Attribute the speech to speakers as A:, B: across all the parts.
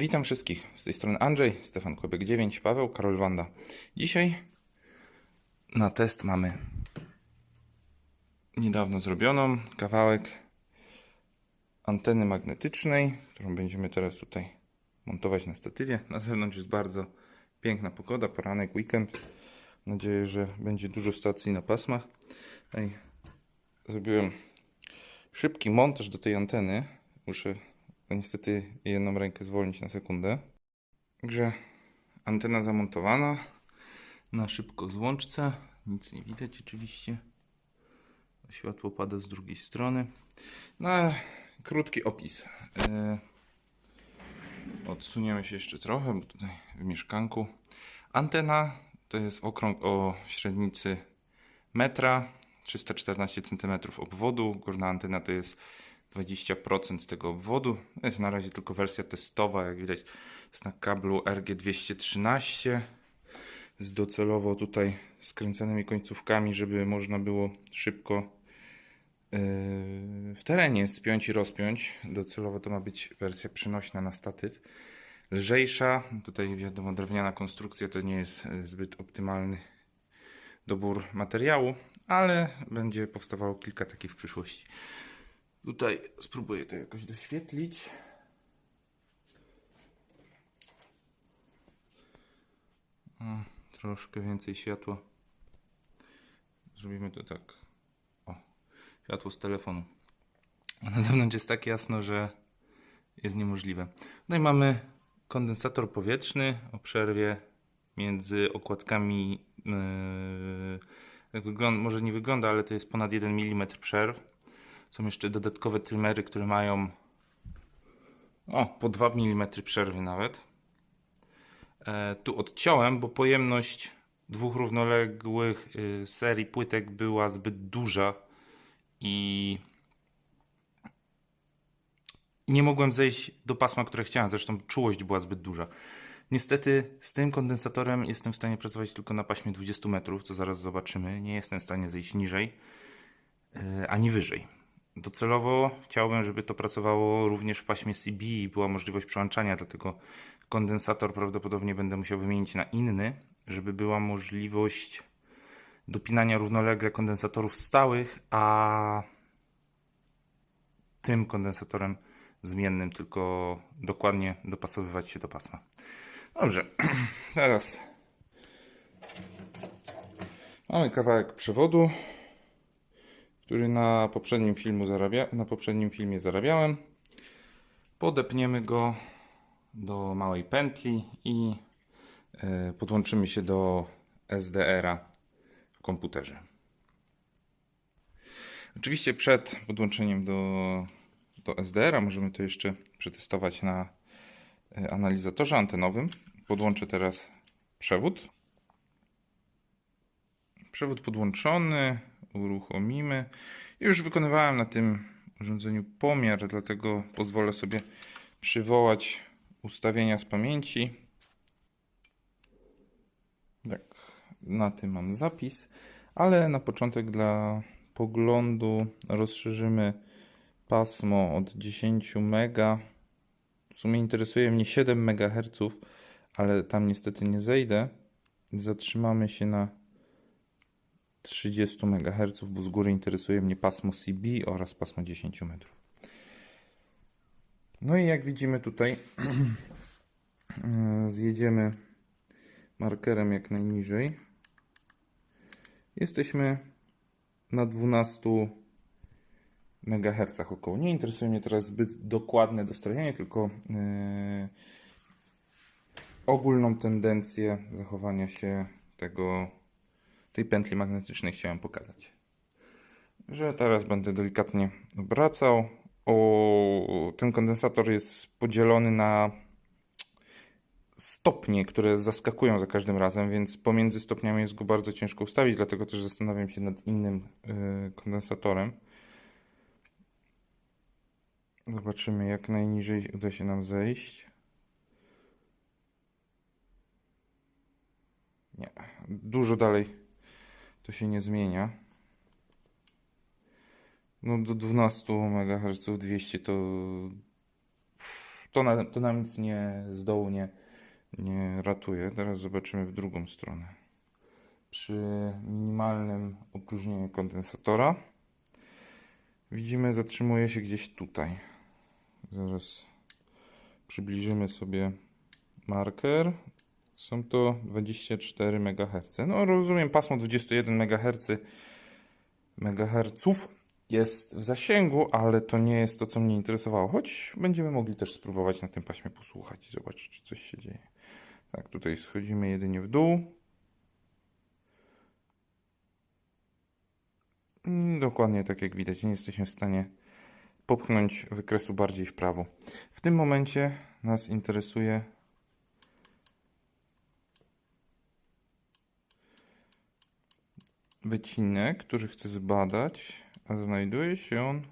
A: Witam wszystkich. Z tej strony Andrzej, Stefan Kłebek 9, Paweł, Karol Wanda. Dzisiaj na test mamy niedawno zrobioną kawałek anteny magnetycznej, którą będziemy teraz tutaj montować na statywie. Na zewnątrz jest bardzo piękna pogoda, poranek, weekend. Mam nadzieję, że będzie dużo stacji na pasmach. Zrobiłem szybki montaż do tej anteny. Muszę niestety jedną rękę zwolnić na sekundę. Także antena zamontowana na szybko złączce. Nic nie widać oczywiście. Światło pada z drugiej strony. No, krótki opis. Yy, Odsuniemy się jeszcze trochę, bo tutaj w mieszkanku. Antena to jest okrąg o średnicy metra, 314 cm obwodu. Górna antena to jest 20% z tego obwodu. To jest na razie tylko wersja testowa, jak widać jest na kablu RG213 z docelowo tutaj skręcanymi końcówkami, żeby można było szybko yy, w terenie spiąć i rozpiąć. Docelowo to ma być wersja przenośna na statyw. Lżejsza, tutaj wiadomo drewniana konstrukcja to nie jest yy, zbyt optymalny dobór materiału, ale będzie powstawało kilka takich w przyszłości. Tutaj spróbuję to jakoś doświetlić. O, troszkę więcej światła. Zrobimy to tak. O, światło z telefonu. A na zewnątrz jest tak jasno, że jest niemożliwe. Tutaj mamy kondensator powietrzny o przerwie między okładkami. Yy, może nie wygląda, ale to jest ponad 1 mm przerw. Są jeszcze dodatkowe trymery, które mają o, po 2 mm przerwy nawet. E, tu odciąłem, bo pojemność dwóch równoległych y, serii płytek była zbyt duża i nie mogłem zejść do pasma, które chciałem. Zresztą czułość była zbyt duża. Niestety z tym kondensatorem jestem w stanie pracować tylko na paśmie 20 metrów, co zaraz zobaczymy. Nie jestem w stanie zejść niżej y, ani wyżej. Docelowo chciałbym, żeby to pracowało również w paśmie CB i była możliwość przełączania, dlatego kondensator prawdopodobnie będę musiał wymienić na inny, żeby była możliwość dopinania równolegle kondensatorów stałych, a tym kondensatorem zmiennym tylko dokładnie dopasowywać się do pasma. Dobrze, teraz mamy kawałek przewodu który na poprzednim, filmu zarabia, na poprzednim filmie zarabiałem. Podepniemy go do małej pętli i e, podłączymy się do SDR-a w komputerze. Oczywiście przed podłączeniem do, do SDR-a możemy to jeszcze przetestować na e, analizatorze antenowym. Podłączę teraz przewód. Przewód podłączony, uruchomimy. Już wykonywałem na tym urządzeniu pomiar, dlatego pozwolę sobie przywołać ustawienia z pamięci. Tak, na tym mam zapis, ale na początek dla poglądu rozszerzymy pasmo od 10 MB. W sumie interesuje mnie 7 MHz, ale tam niestety nie zejdę. Zatrzymamy się na 30 MHz, bo z góry interesuje mnie pasmo CB oraz pasmo 10 metrów. No i jak widzimy tutaj zjedziemy markerem jak najniżej. Jesteśmy na 12 MHz około. Nie interesuje mnie teraz zbyt dokładne dostrojenie, tylko yy, ogólną tendencję zachowania się tego tej pętli magnetycznej chciałem pokazać. Że teraz będę delikatnie obracał. O, ten kondensator jest podzielony na stopnie, które zaskakują za każdym razem, więc pomiędzy stopniami jest go bardzo ciężko ustawić, dlatego też zastanawiam się nad innym yy, kondensatorem. Zobaczymy, jak najniżej uda się nam zejść. Nie, dużo dalej to się nie zmienia. No do 12 MHz 200 to to, na, to nam nic nie z dołu nie, nie ratuje. Teraz zobaczymy w drugą stronę. Przy minimalnym opróżnieniu kondensatora widzimy, zatrzymuje się gdzieś tutaj. Zaraz przybliżymy sobie marker. Są to 24 MHz. No rozumiem, pasmo 21 MHz MHz jest w zasięgu, ale to nie jest to, co mnie interesowało. Choć będziemy mogli też spróbować na tym paśmie posłuchać i zobaczyć, czy coś się dzieje. Tak, tutaj schodzimy jedynie w dół. Mm, Dokładnie tak jak widać, nie jesteśmy w stanie popchnąć wykresu bardziej w prawo. W tym momencie nas interesuje wycinek, który chcę zbadać, a znajduje się on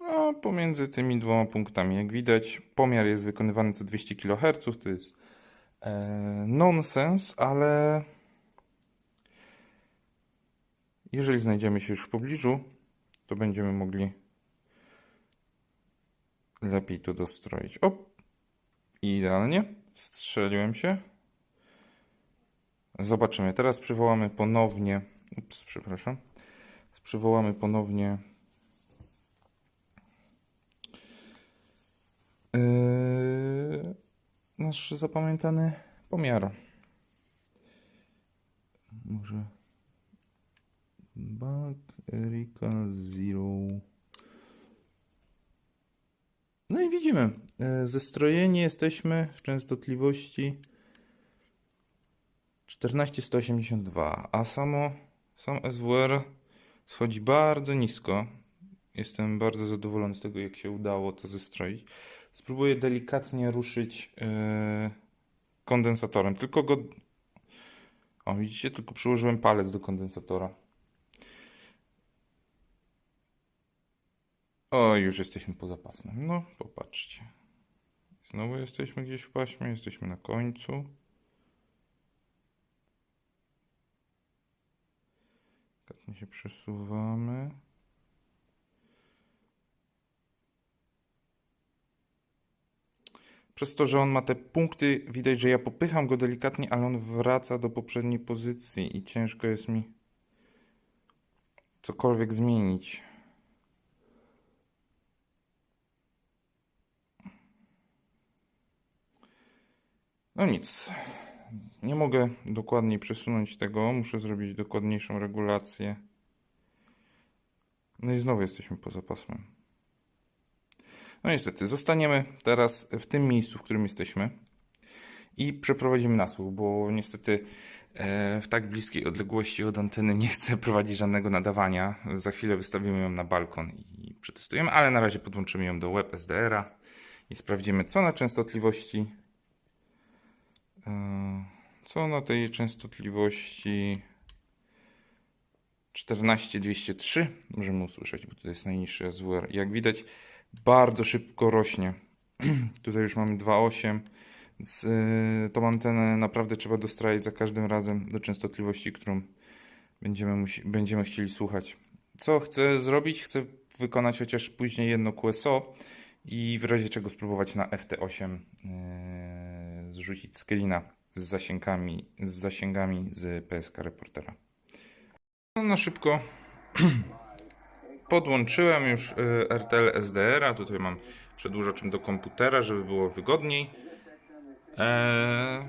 A: no, pomiędzy tymi dwoma punktami. Jak widać, pomiar jest wykonywany co 200 kHz, to jest e, nonsens, ale jeżeli znajdziemy się już w pobliżu, to będziemy mogli lepiej to dostroić. O, idealnie, strzeliłem się. Zobaczymy. Teraz przywołamy ponownie. Ups, przepraszam. Przywołamy ponownie. Yy, nasz zapamiętany pomiar. Może. Back Erika Zero. No i widzimy. Yy, Zestrojeni jesteśmy w częstotliwości 14182, a samo sam SWR schodzi bardzo nisko. Jestem bardzo zadowolony z tego, jak się udało to zestroić. Spróbuję delikatnie ruszyć yy, kondensatorem. Tylko go. O, widzicie, tylko przyłożyłem palec do kondensatora. O, już jesteśmy poza pasmem. No, popatrzcie. Znowu jesteśmy gdzieś w paśmie, jesteśmy na końcu. Delikatnie się przesuwamy. Przez to, że on ma te punkty, widać, że ja popycham go delikatnie, ale on wraca do poprzedniej pozycji i ciężko jest mi cokolwiek zmienić. No nic. Nie mogę dokładniej przesunąć tego, muszę zrobić dokładniejszą regulację. No i znowu jesteśmy poza pasmem. No niestety, zostaniemy teraz w tym miejscu, w którym jesteśmy i przeprowadzimy nasłuch, bo niestety e, w tak bliskiej odległości od anteny nie chcę prowadzić żadnego nadawania. Za chwilę wystawimy ją na balkon i przetestujemy, ale na razie podłączymy ją do web SDR-a i sprawdzimy, co na częstotliwości e, co na tej częstotliwości 14203 możemy usłyszeć, bo to jest najniższy SWR. Jak widać, bardzo szybko rośnie. Tutaj już mamy 2,8. Z y, tą antenę naprawdę trzeba dostrajać za każdym razem do częstotliwości, którą będziemy, będziemy chcieli słuchać. Co chcę zrobić? Chcę wykonać chociaż później jedno QSO i w razie czego spróbować na FT8 yy, zrzucić screena z zasięgami, z zasięgami z PSK Reportera. No, na szybko podłączyłem już y, RTL SDR, a tutaj mam przedłużaczem do komputera, żeby było wygodniej. Eee,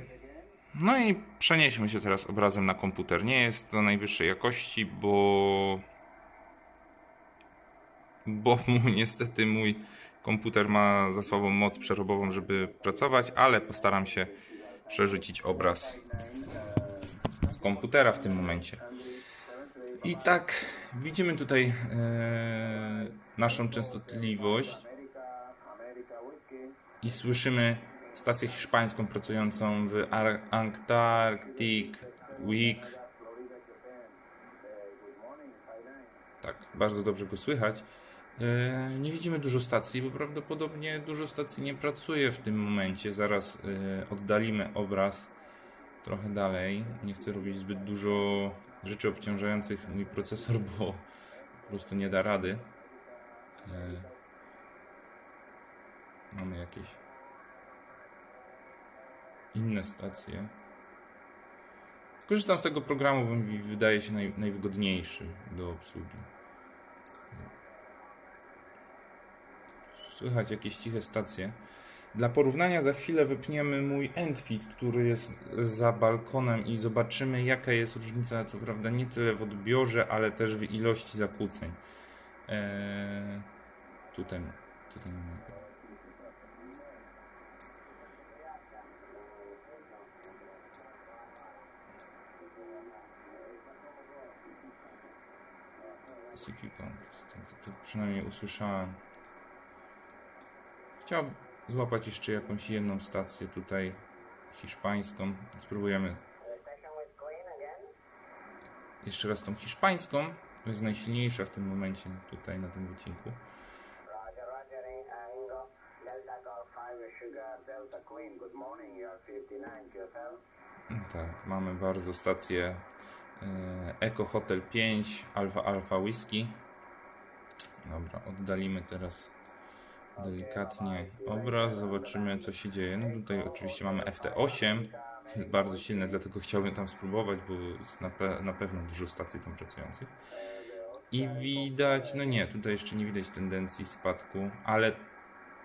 A: no i przenieśmy się teraz obrazem na komputer. Nie jest to najwyższej jakości, bo bo mój, niestety mój komputer ma za słabą moc przerobową, żeby pracować, ale postaram się przerzucić obraz z komputera w tym momencie. I tak widzimy tutaj e, naszą częstotliwość i słyszymy stację hiszpańską pracującą w Ar- Antarctic Week. Tak, bardzo dobrze go słychać. E, Nie widzimy dużo stacji, bo prawdopodobnie dużo stacji nie pracuje w tym momencie. Zaraz e, oddalimy obraz trochę dalej. Nie chcę robić zbyt dużo rzeczy obciążających mój procesor, bo po prostu nie da rady. E, mamy jakieś inne stacje. Korzystam z tego programu, bo mi wydaje się naj, najwygodniejszy do obsługi. Słychać jakieś ciche stacje. Dla porównania za chwilę wypniemy mój Endfit, który jest za balkonem i zobaczymy jaka jest różnica, co prawda nie tyle w odbiorze, ale też w ilości zakłóceń. Eee, tutaj, tutaj mamy Contest, tak, to przynajmniej usłyszałem. Chciałbym złapać jeszcze jakąś jedną stację tutaj hiszpańską. Spróbujemy jeszcze raz tą hiszpańską. To jest najsilniejsza w tym momencie tutaj na tym wycinku.
B: Roger, Roger, Ingo. Delta Golf 5 Sugar, Delta Queen, good morning, you're 59 yourself.
A: Tak, mamy bardzo stację e, Eco Hotel 5 Alfa Alfa Whisky. Dobra, oddalimy teraz delikatnie obraz, zobaczymy co się dzieje. No tutaj oczywiście mamy FT8, jest bardzo silne, dlatego chciałbym tam spróbować, bo jest na, pe- na pewno dużo stacji tam pracujących. I widać, no nie, tutaj jeszcze nie widać tendencji spadku, ale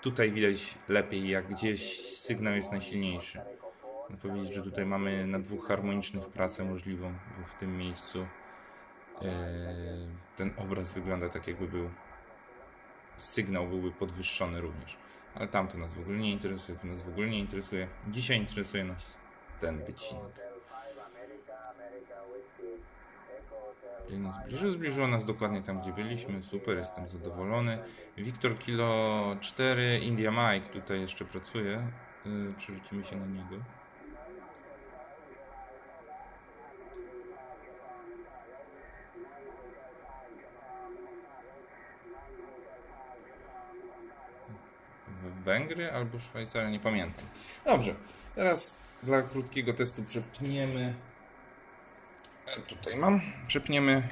A: tutaj widać lepiej, jak gdzieś sygnał jest najsilniejszy. Mogę powiedzieć, że tutaj mamy na dwóch harmonicznych pracę możliwą, bo w tym miejscu e, ten obraz wygląda tak, jakby był sygnał byłby podwyższony również. Ale tamto nas w ogóle nie interesuje, to nas w ogóle nie interesuje. Dzisiaj interesuje nas ten wycinek.
B: Hotel 5 America, America Whiskey, Echo Hotel
A: Czyli zbliżyło, nas dokładnie tam, gdzie byliśmy. Super, jestem zadowolony. Wiktor Kilo 4, India Mike tutaj jeszcze pracuje. Yy, przerzucimy się na niego. Węgry albo Szwajcaria, nie pamiętam. Dobrze, teraz dla krótkiego testu przepniemy. E, Tutaj mam. Przepniemy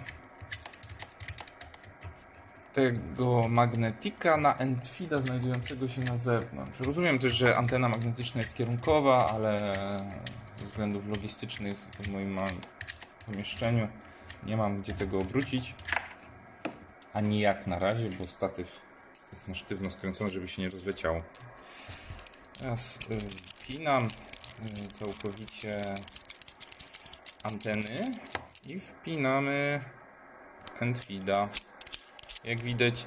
A: tego magnetika na Endfida znajdującego się na zewnątrz. Rozumiem też, że antena magnetyczna jest kierunkowa, ale ze względów logistycznych w moim pomieszczeniu nie mam gdzie tego obrócić. Ani jak na razie, bo statyw jest na sztywno skręcony, żeby się nie rozleciało. Teraz y, wpinam y, całkowicie anteny i wpinamy Endfida. Jak widać,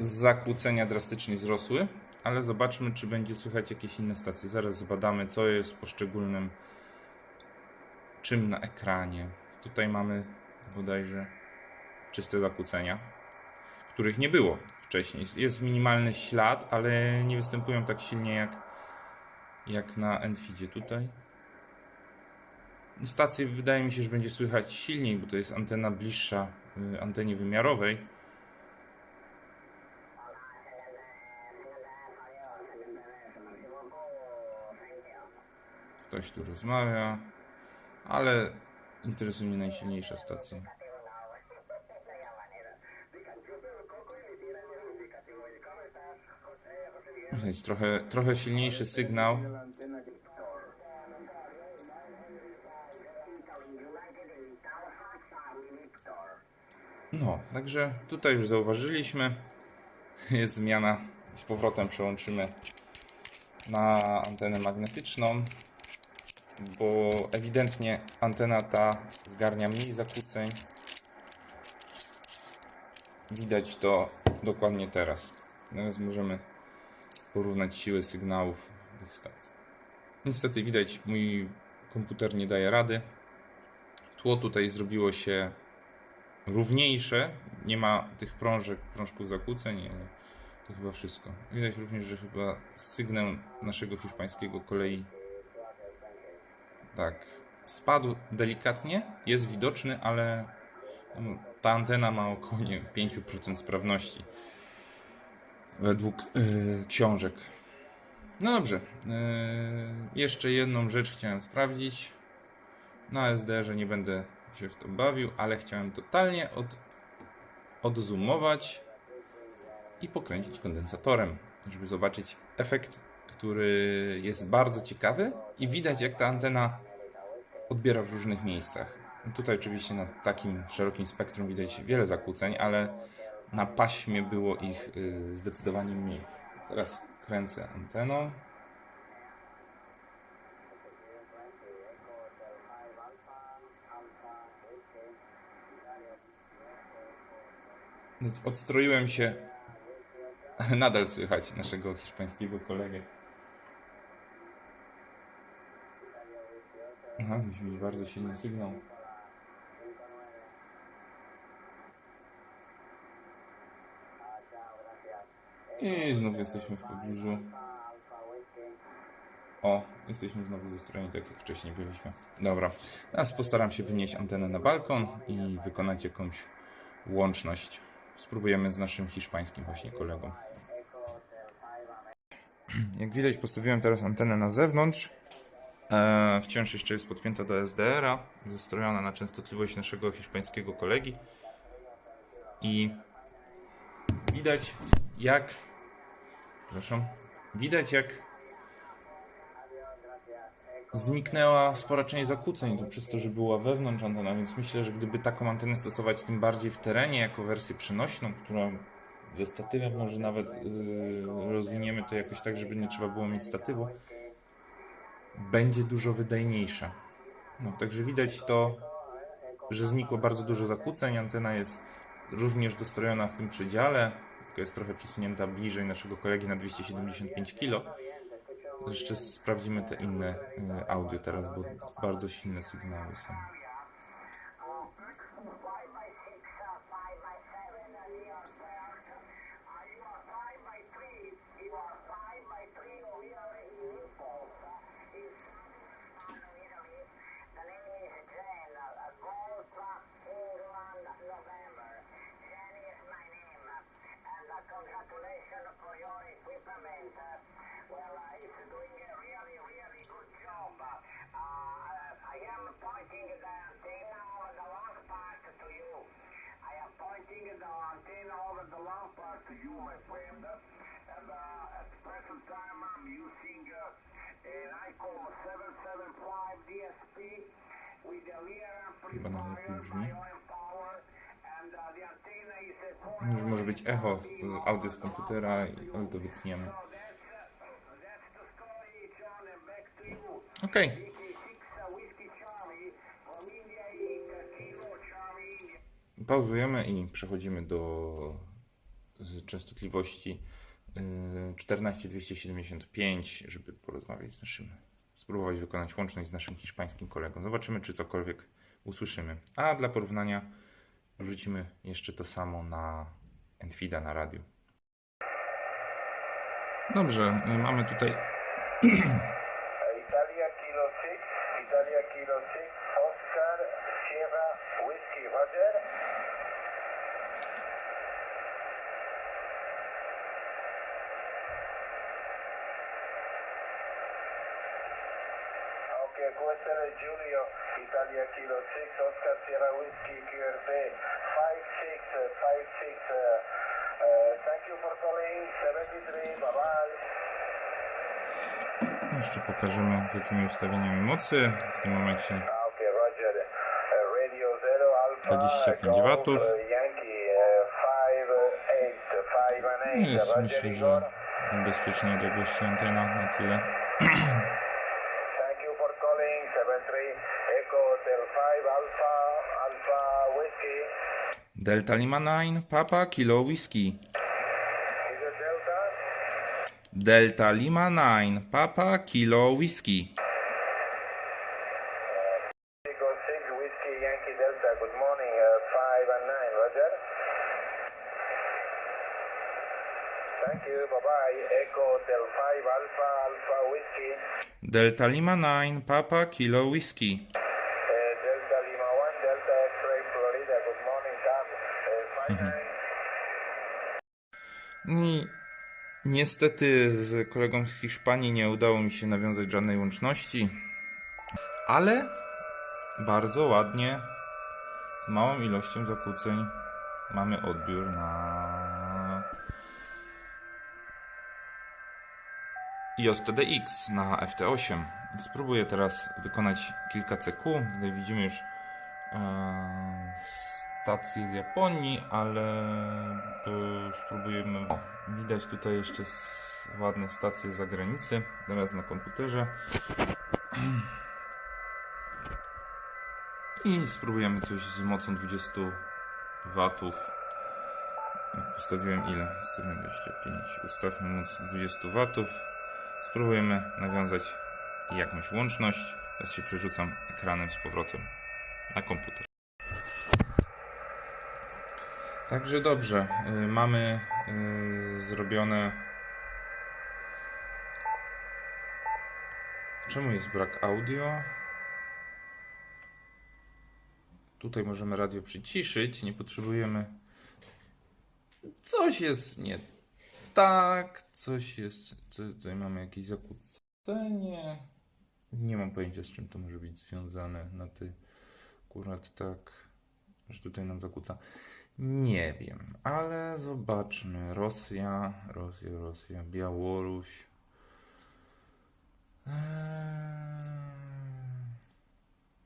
A: zakłócenia drastycznie wzrosły, ale zobaczmy, czy będzie słychać jakieś inne stacje. Zaraz zbadamy, co jest poszczególnym czym na ekranie. Tutaj mamy bodajże czyste zakłócenia, których nie było wcześniej. Jest minimalny ślad, ale nie występują tak silnie jak, jak na Enfidzie tutaj. Stację wydaje mi się, że będzie słychać silniej, bo to jest antena bliższa y, antenie wymiarowej. Ktoś tu rozmawia, ale interesuje mnie najsilniejsza stacja. Widać trochę, trochę silniejszy sygnał. No, także tutaj już zauważyliśmy. Jest zmiana. Z powrotem przełączymy na antenę magnetyczną, bo ewidentnie antena ta zgarnia mniej zakłóceń. Widać to dokładnie teraz. Teraz możemy porównać siłę sygnałów tych stacji. Niestety widać, mój komputer nie daje rady. Tło tutaj zrobiło się równiejsze. Nie ma tych prążek, prążków zakłóceń, ale to chyba wszystko. Widać również, że chyba sygnał naszego hiszpańskiego kolei tak spadł delikatnie, jest widoczny, ale no, ta antena ma około nie, wiem, 5% sprawności według yy, książek. No dobrze, yy, jeszcze jedną rzecz chciałem sprawdzić. Na SDR-ze nie będę się w to bawił, ale chciałem totalnie od, odzoomować i pokręcić kondensatorem. żeby zobaczyć efekt, który jest bardzo ciekawy i widać jak ta antena odbiera w różnych miejscach. Tutaj oczywiście na takim szerokim spektrum widać wiele zakłóceń, ale na paśmie było ich y, zdecydowanie mniej. Teraz kręcę anteną. Odstroiłem się. Nadal słychać naszego hiszpańskiego kolegę. Aha, mieć bardzo silny sygnał. I znów jesteśmy w pobliżu. O, jesteśmy znowu zestrojeni tak jak wcześniej byliśmy. Dobra, teraz postaram się wynieść antenę na balkon i wykonać jakąś łączność. Spróbujemy z naszym hiszpańskim właśnie kolegą. Jak widać postawiłem teraz antenę na zewnątrz. E, wciąż jeszcze jest podpięta do SDR-a, zestrojona na częstotliwość naszego hiszpańskiego kolegi. I widać jak przepraszam, widać jak zniknęła spora część zakłóceń, to przez to, że była wewnątrz antena, więc myślę, że gdyby taką antenę stosować tym bardziej w terenie, jako wersję przenośną, która ze statywem może nawet yy, rozwiniemy to jakoś tak, żeby nie trzeba było mieć statywu, będzie dużo wydajniejsza. No, także widać to, że znikło bardzo dużo zakłóceń. Antena jest również dostrojona w tym przedziale, tylko jest trochę przesunięta bliżej naszego kolegi na 275 kg. Jeszcze sprawdzimy te inne y, audio teraz, bo bardzo silne sygnały są.
B: Antenna is a four
A: Już może być echo z audio z komputera, ale to wytniemy. Okej,
B: DK6 Whiskey Charlie from India Inc. Kilo Charlie India.
A: pauzujemy i przechodzimy do częstotliwości y, 14275, żeby porozmawiać z naszym, spróbować wykonać łączność z naszym hiszpańskim kolegą. Zobaczymy, czy cokolwiek usłyszymy. A dla porównania wrzucimy jeszcze to samo na Enfida na radiu. Dobrze, y, mamy tutaj
B: Italia Kilo 6, Italia Kilo 6, Oscar Sierra Whiskey Roger. È Giulio, Italia Kilo 6, Oscar Sierra Whiskey QRP 5656. Uh, uh, thank you for calling 73, bye bye.
A: Jeszcze pokażemy z jakimi ustawieniami mocy. W tym momencie
B: Okay, Roger. Uh, Radio Zero Alpha.
A: 25
B: Golf,
A: watów.
B: Yankee 5 8 5 and 8.
A: jest myślę, że bezpiecznie odległości antena na tyle.
B: Thank you for calling 73 Echo Hotel 5 Alpha Alpha Whiskey.
A: Delta Lima 9, Papa Kilo Whisky.
B: Is it Delta?
A: Lima 9, Papa Kilo Whisky.
B: Echo 6 Whiskey Delta. Good morning. Uh, 5 and 9. Roger. Thank you. Bye bye. Echo Hotel 5 Alpha Alpha Whiskey.
A: Delta Lima 9, Papa Kilo Whisky.
B: Uh, Delta Lima 1, Delta X-Ray Florida. Good morning, Tom. Uh, fine,
A: I niestety z kolegą z Hiszpanii nie udało mi się nawiązać żadnej łączności, ale bardzo ładnie, z małą ilością zakłóceń mamy odbiór na JTDX na FT8. Spróbuję teraz wykonać kilka CQ. Tutaj widzimy już e, stację z Japonii, ale spróbujemy. O, widać tutaj jeszcze ładne stacje z zagranicy. Teraz na komputerze. I spróbujemy coś z mocą 20 watów. Ustawiłem ile? Ustawiłem 25. Ustawmy moc 20 watów. Spróbujemy nawiązać jakąś łączność. Teraz się przerzucam ekranem z powrotem na komputer. Także dobrze. y, Mamy y, zrobione. Czemu jest brak audio? Tutaj możemy radio przyciszyć. Nie potrzebujemy. Coś jest nie tak, coś jest. Tutaj mamy jakieś zakłócenie. Nie mam pojęcia, z czym to może być związane na ty. Akurat tak, że tutaj nam zakłóca. Nie wiem, ale zobaczmy. Rosja, Rosja, Rosja, Białoruś. Eee,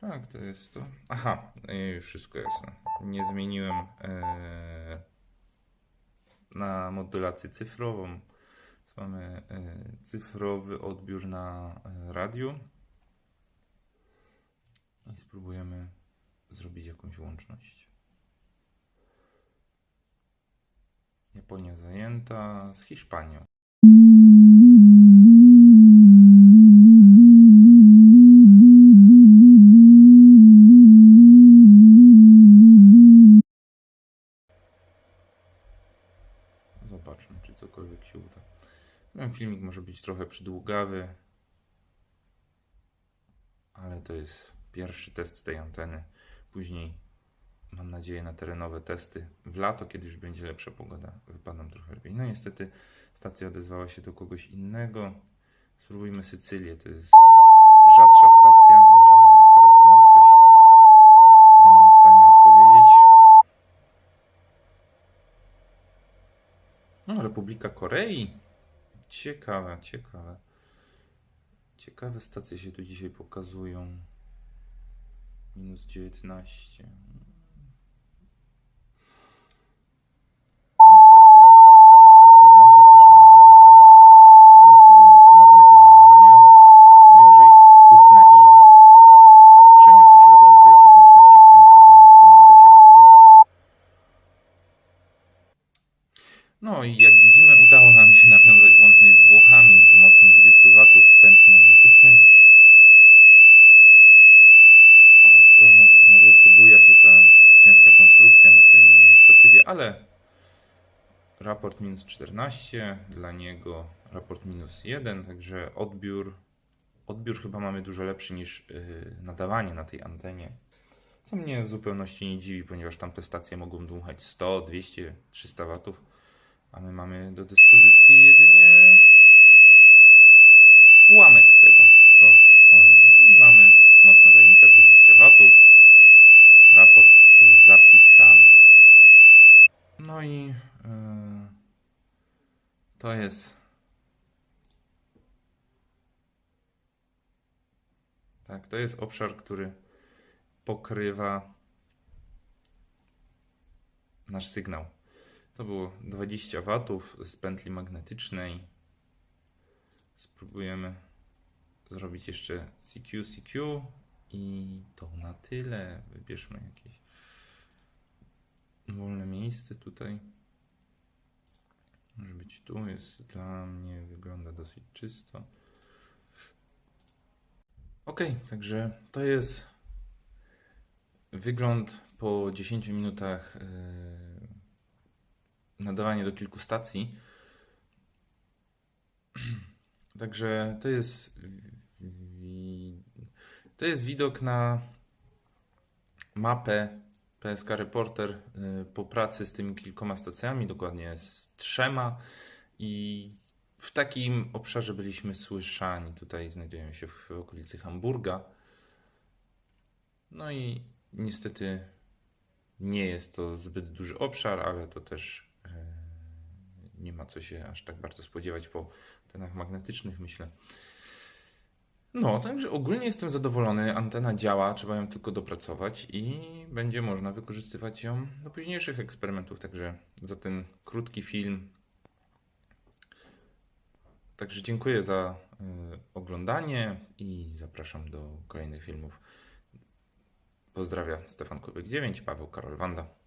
A: Tak, to jest to. Aha, już wszystko jasne. Nie zmieniłem eee, na modulację cyfrową. Więc mamy e, cyfrowy odbiór na e, radiu. I spróbujemy zrobić jakąś łączność. Japonia zajęta z Hiszpanią. Zobaczmy, czy cokolwiek się uda. Ten filmik może być trochę przydługawy, ale to jest pierwszy test tej anteny. Później mam nadzieję na terenowe testy. W lato, kiedy już będzie lepsza pogoda, lepiej. No niestety stacja odezwała się do kogoś innego. Spróbujmy Sycylię, to jest rzadsza stacja. Może akurat oni coś będą w stanie odpowiedzieć. No, Republika Korei. Ciekawe, ciekawe. Ciekawe stacje się tu dzisiaj pokazują. Minus 19. No i jak widzimy, udało nam się nawiązać łączność z Włochami z mocą 20 W z pętli magnetycznej. O, trochę na wietrze buja się ta ciężka konstrukcja na tym statywie, ale raport minus 14, dla niego raport minus 1, także odbiór, odbiór chyba mamy dużo lepszy niż yy, nadawanie na tej antenie. Co mnie w zupełności nie dziwi, ponieważ tamte stacje mogą dmuchać 100, 200, 300 watów, a my mamy do dyspozycji jedynie ułamek tego, co oni. I mamy moc nadajnika 20 watów, raport zapisany. No i yy, to jest. Tak, to jest obszar, który pokrywa nasz sygnał. To było 20 watów z pętli magnetycznej. Spróbujemy zrobić jeszcze CQ, CQ i to na tyle. Wybierzmy jakieś wolne miejsce tutaj. Może być tu, jest dla mnie, wygląda dosyć czysto. Ok, także to jest wygląd po 10 minutach yy, nadawania do kilku stacji. Także to jest to jest widok na mapę PSK Reporter y, po pracy z tymi kilkoma stacjami, dokładnie z trzema i w takim obszarze byliśmy słyszani. Tutaj znajdujemy się w okolicy Hamburga. No i niestety nie jest to zbyt duży obszar, ale to też nie ma co się aż tak bardzo spodziewać po antenach magnetycznych, myślę. No, także ogólnie jestem zadowolony. Antena działa, trzeba ją tylko dopracować i będzie można wykorzystywać ją do późniejszych eksperymentów. Także za ten krótki film. Także dziękuję za y, oglądanie i zapraszam do kolejnych filmów. Pozdrawiam Stefan Kubek 9, Paweł Karol Wanda.